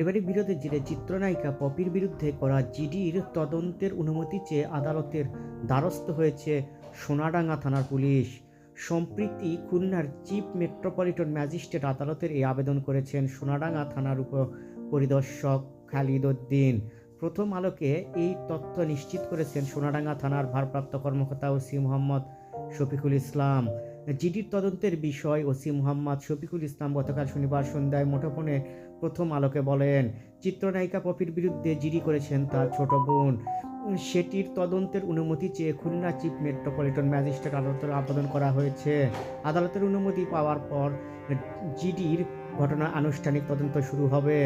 পারিবারিক বিরোধের জেরে চিত্রনায়িকা পপির বিরুদ্ধে করা জিডির তদন্তের অনুমতি চেয়ে আদালতের দ্বারস্থ হয়েছে সোনাডাঙ্গা থানার পুলিশ। সম্প্রীতি খুলনার চিফ মেট্রোপলিটন ম্যাজিস্ট্রেট আদালতের এই আবেদন করেছেন সোনাডাঙ্গা থানার উপ পরিদর্শক খালিদ উদ্দিন। প্রথম আলোকে এই তথ্য নিশ্চিত করেছেন সোনাডাঙ্গা থানার ভারপ্রাপ্ত কর্মকর্তা ওসি মোহাম্মদ শফিকুল ইসলাম। জিডির তদন্তের বিষয় ওসি মোহাম্মদ শফিকুল ইসলাম গতকাল শনিবার সন্ধ্যায় মুঠোফোনে প্রথম আলোকে বলেন, চিত্রনায়িকা পপির বিরুদ্ধে জিডি করেছেন তার ছোট বোন। সেটির তদন্তের অনুমতি চেয়ে খুলনা চিফ মেট্রোপলিটন ম্যাজিস্ট্রেট আদালতের আবেদন করা হয়েছে। আদালতের অনুমতি পাওয়ার পর জিডির ঘটনা আনুষ্ঠানিক তদন্ত শুরু হবে।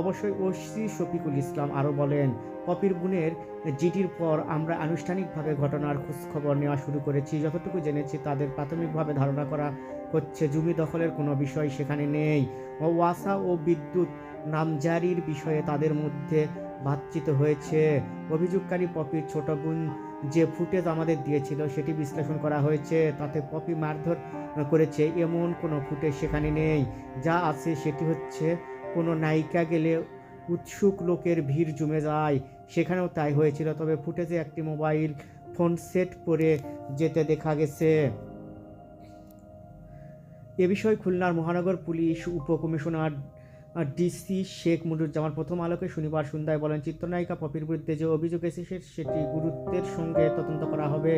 অবশ্যই ওসি শফিকুল ইসলাম আরও বলেন পপির বোনের জিডির পর আমরা আনুষ্ঠানিকভাবে ঘটনার খোঁজখবর নেওয়া শুরু করেছি। যতটুকু জেনেছি তাদের প্রাথমিকভাবে ধারণা করা হচ্ছে, জমি দখলের কোনো বিষয় সেখানে নেই। ওয়াসা ও বিদ্যুৎ নামজারির বিষয়ে তাদের মধ্যে বাতচিত হয়েছে। অভিযোগকারী পপির ছোট বোন যে ফুটেজ আমাদের দিয়েছিল সেটি বিশ্লেষণ করা হয়েছে, তাতে পপি মারধর করেছে, এমন কোনো ফুটেজ সেখানে নেই। যা আছে সেটি হচ্ছে, কোনো নায়িকা গেলে উৎসুক লোকের ভিড় জমে যায়। সেখানেও তাই হয়েছিল, তবে ফুটেজে একটি মোবাইল ফোন সেট করে যেতে দেখা গেছে। এ বিষয়ে খুলনার মহানগর পুলিশ উপকমিশনার ডিসি শেখ মুনুজ্জামান প্রথম আলোকে শনিবার সন্ধ্যায় বলেন, চিত্রনায়িকা পপির বিরুদ্ধে যে অভিযোগ এসেছে, সেটি গুরুত্বের সঙ্গে তদন্ত করা হবে।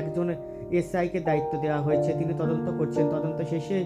একজন এসআইকে দায়িত্ব দেওয়া হয়েছে, তিনি তদন্ত করছেন। তদন্ত শেষে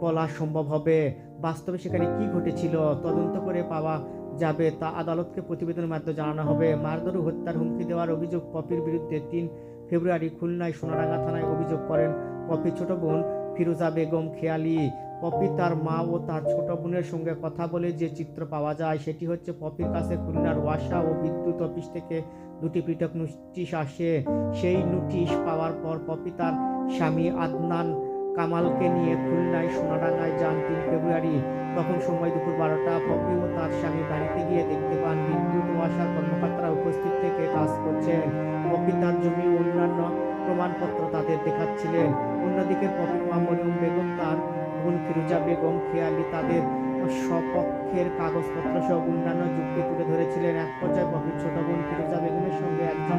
বলা সম্ভব হবে, বাস্তবে সেখানে কি ঘটেছিল, তদন্ত করে পাওয়া যাবে তা আদালতকে প্রতিবেদনের মাধ্যমে জানানো হবে। মারধর হত্যার হুমকি দেওয়ার অভিযোগ পপির বিরুদ্ধে তিন ফেব্রুয়ারি খুলনায় সোনারাঙ্গা থানায় অভিযোগ করেন পপির ছোট বোন ফিরোজা বেগম খেয়ালি। পপি তার মা ও তার ছোট বোনের সঙ্গে কথা বলে যে চিত্র পাওয়া যায়, সেটি হচ্ছে পপির কাছে খুলনার ওয়াসা ও বিদ্যুৎ অফিস থেকে দুটি পৃথক নোটিশ আসে। সেই নোটিশ পাওয়ার পর পপি তার স্বামী আদনান কামালকে নিয়ে খুলনায় সোনাডাঙ্গায় যান তিন ফেব্রুয়ারি। তখন সময় দুপুর বারোটা, পপি ও তার স্বামী বাড়িতে গিয়ে দেখতে পান বিদ্যুৎ ওয়াসার কর্মকর্তারা উপস্থিত থেকে কাজ করছেন। পপি তার জমি অন্যান্য প্রমাণপত্র তাদের দেখাচ্ছিলেন। অন্যদিকে পপির মা মরিয়ম বেগম তার বোন ফিরোজা বেগম, খেয়ালি তাদের সপক্ষের কাগজপত্র সহ অন্যান্য যুক্তি তুলে ধরেছিলেন। এক পর্যায়ে পপির ছোট বোন ফিরোজা বেগমের সঙ্গে একজন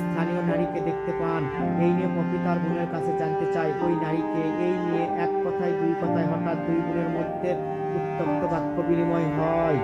স্থানীয় নারীকে দেখতে পান। এই নিয়ে পপি তার বোনের কাছে জানতে চায়, ওই নারীকে? এই নিয়ে এক কথায়, দুই কথায় হঠাৎ দুই বোনের মধ্যে উত্তপ্ত বাক্য বিনিময় হয়।